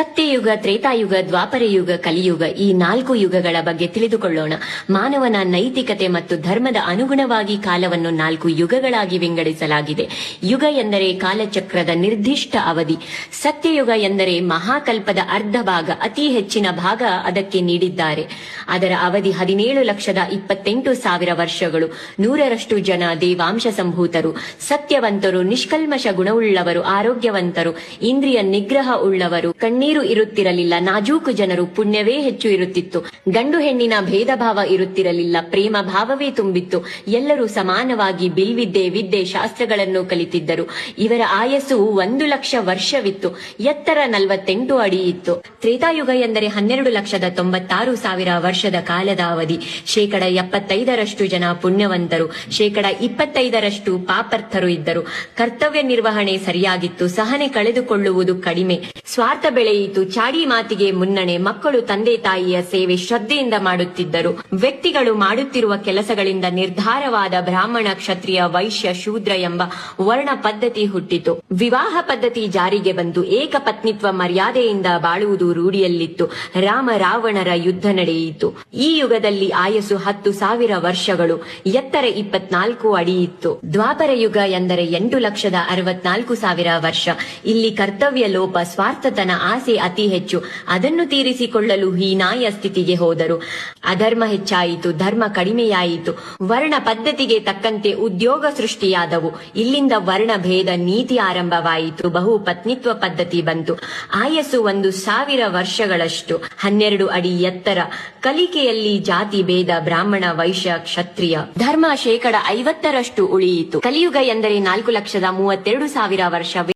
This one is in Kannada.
ಸತ್ಯಯುಗ ತ್ರೇತಾಯುಗ ದ್ವಾಪರ ಯುಗ ಕಲಿಯುಗ ಈ ನಾಲ್ಕು ಯುಗಗಳ ಬಗ್ಗೆ ತಿಳಿದುಕೊಳ್ಳೋಣ. ಮಾನವನ ನೈತಿಕತೆ ಮತ್ತು ಧರ್ಮದ ಅನುಗುಣವಾಗಿ ಕಾಲವನ್ನು ನಾಲ್ಕು ಯುಗಗಳಾಗಿ ವಿಂಗಡಿಸಲಾಗಿದೆ. ಯುಗ ಎಂದರೆ ಕಾಲಚಕ್ರದ ನಿರ್ದಿಷ್ಟ ಅವಧಿ. ಸತ್ಯಯುಗ ಎಂದರೆ ಮಹಾಕಲ್ಪದ ಅರ್ಧ ಭಾಗ, ಅತಿ ಹೆಚ್ಚಿನ ಭಾಗ ಅದಕ್ಕೆ ನೀಡಿದ್ದಾರೆ. ಅದರ ಅವಧಿ ಹದಿನೇಳು ಲಕ್ಷದ ಇಪ್ಪತ್ತೆಂಟು ಸಾವಿರ ವರ್ಷಗಳು. ನೂರರಷ್ಟು ಜನ ದೇವಾಂಶ ಸಂಭೂತರು. ಸತ್ಯವಂತರು ನಿಷ್ಕಲ್ಮಶ ಗುಣವುಳ್ಳವರು, ಆರೋಗ್ಯವಂತರು, ಇಂದ್ರಿಯ ನಿಗ್ರಹ ಉಳ್ಳವರು, ಕಣ್ಣೀರು ಇರುತ್ತಿರಲಿಲ್ಲ. ನಾಜೂಕು ಜನರು ಪುಣ್ಯವೇ ಹೆಚ್ಚು ಇರುತ್ತಿತ್ತು. ಗಂಡು ಹೆಣ್ಣಿನ ಭೇದ ಭಾವ ಇರುತ್ತಿರಲಿಲ್ಲ. ಪ್ರೇಮ ಭಾವವೇ ತುಂಬಿತ್ತು. ಎಲ್ಲರೂ ಸಮಾನವಾಗಿ ಬಿಲ್ವಿದ್ದೆ ವಿದ್ಯೆ ಶಾಸ್ತ್ರಗಳನ್ನು ಕಲಿತಿದ್ದರು. ಇವರ ಆಯಸ್ಸು ಒಂದು ಲಕ್ಷ ವರ್ಷವಿತ್ತು. ಎತ್ತರ ನಲವತ್ತೆಂಟು ಅಡಿ ಇತ್ತು. ತ್ರೇತಾಯುಗ ಎಂದರೆ ಹನ್ನೆರಡು ಲಕ್ಷದ ತೊಂಬತ್ತಾರು ಸಾವಿರ ವರ್ಷದ ಕಾಲದ ಅವಧಿ. ಶೇಕಡ ಎಪ್ಪತ್ತೈದರಷ್ಟು ಜನ ಪುಣ್ಯವಂತರು. ಶೇಕಡ ಇಪ್ಪತ್ತೈದರಷ್ಟು ಪಾಪರ್ಥರು ಇದ್ದರು. ಕರ್ತವ್ಯ ನಿರ್ವಹಣೆ ಸರಿಯಾಗಿತ್ತು. ಸಹನೆ ಕಳೆದುಕೊಳ್ಳುವುದು ಕಡಿಮೆ. ಸ್ವಾರ್ಥ ಬೆಳೆಯಿತು ಚಾಡಿ ಮಾತಿಗೆ ಮುನ್ನಣೆ ಮಕ್ಕಳು ತಂದೆ ತಾಯಿಯ ಸೇವೆ ಶ್ರದ್ಧೆಯಿಂದ ಮಾಡುತ್ತಿದ್ದರು. ವ್ಯಕ್ತಿಗಳು ಮಾಡುತ್ತಿರುವ ಕೆಲಸಗಳಿಂದ ನಿರ್ಧಾರವಾದ ಬ್ರಾಹ್ಮಣ ಕ್ಷತ್ರಿಯ ವೈಶ್ಯ ಶೂದ್ರ ಎಂಬ ವರ್ಣ ಪದ್ಧತಿ ಹುಟ್ಟಿತು. ವಿವಾಹ ಪದ್ಧತಿ ಜಾರಿಗೆ ಬಂತು ಏಕಪತ್ನಿತ್ವ ಮರ್ಯಾದೆಯಿಂದ ಬಾಳುವುದು ರೂಢಿಯಲ್ಲಿತ್ತು. ರಾಮ ರಾವಣರ ಯುದ್ಧ ನಡೆಯಿತು. ಈ ಯುಗದಲ್ಲಿ ಆಯಸ್ಸು ಹತ್ತು ಸಾವಿರ ವರ್ಷಗಳು, ಎತ್ತರ ಇಪ್ಪತ್ನಾಲ್ಕು ಅಡಿ ಇತ್ತು. ದ್ವಾಪರ ಯುಗ ಎಂದರೆ ಎಂಟು ಲಕ್ಷದ ಅರವತ್ನಾಲ್ಕು ಸಾವಿರ ವರ್ಷ. ಇಲ್ಲಿ ಕರ್ತವ್ಯ ಲೋಪ, ಸ್ವಾರ್ಥತನ ಆಸೆ ಅತಿ ಹೆಚ್ಚು. ಅದನ್ನು ತೀರಿಸಿಕೊಳ್ಳಲು ಹೀನಾಯ ಸ್ಥಿತಿಗೆ ಹೋದರು. ಅಧರ್ಮ ಹೆಚ್ಚಾಯಿತು, ಧರ್ಮ ಕಡಿಮೆಯಾಯಿತು. ವರ್ಣ ಪದ್ಧತಿಗೆ ತಕ್ಕಂತೆ ಉದ್ಯೋಗ ಸೃಷ್ಟಿಯಾದವು. ಇಲ್ಲಿಂದ ವರ್ಣ ಭೇದ ನೀತಿ ಆರಂಭವಾಯಿತು. ಬಹು ಪತ್ನಿತ್ವ ಪದ್ಧತಿ ಬಂತು. ಆಯಸ್ಸು ಒಂದು ಸಾವಿರ ವರ್ಷಗಳಷ್ಟು. ಹನ್ನೆರಡು ಅಡಿ ಎತ್ತರ. ಕಲಿಕೆಯಲ್ಲಿ ಜಾತಿ ಭೇದ, ಬ್ರಾಹ್ಮಣ, ವೈಶ್ಯ, ಕ್ಷತ್ರಿಯ. ಧರ್ಮ ಶೇಕಡ ಐವತ್ತರಷ್ಟು ಉಳಿಯಿತು. ಕಲಿಯುಗ ಎಂದರೆ ನಾಲ್ಕು ಲಕ್ಷದ ಮೂವತ್ತೆರಡು ಸಾವಿರ ವರ್ಷ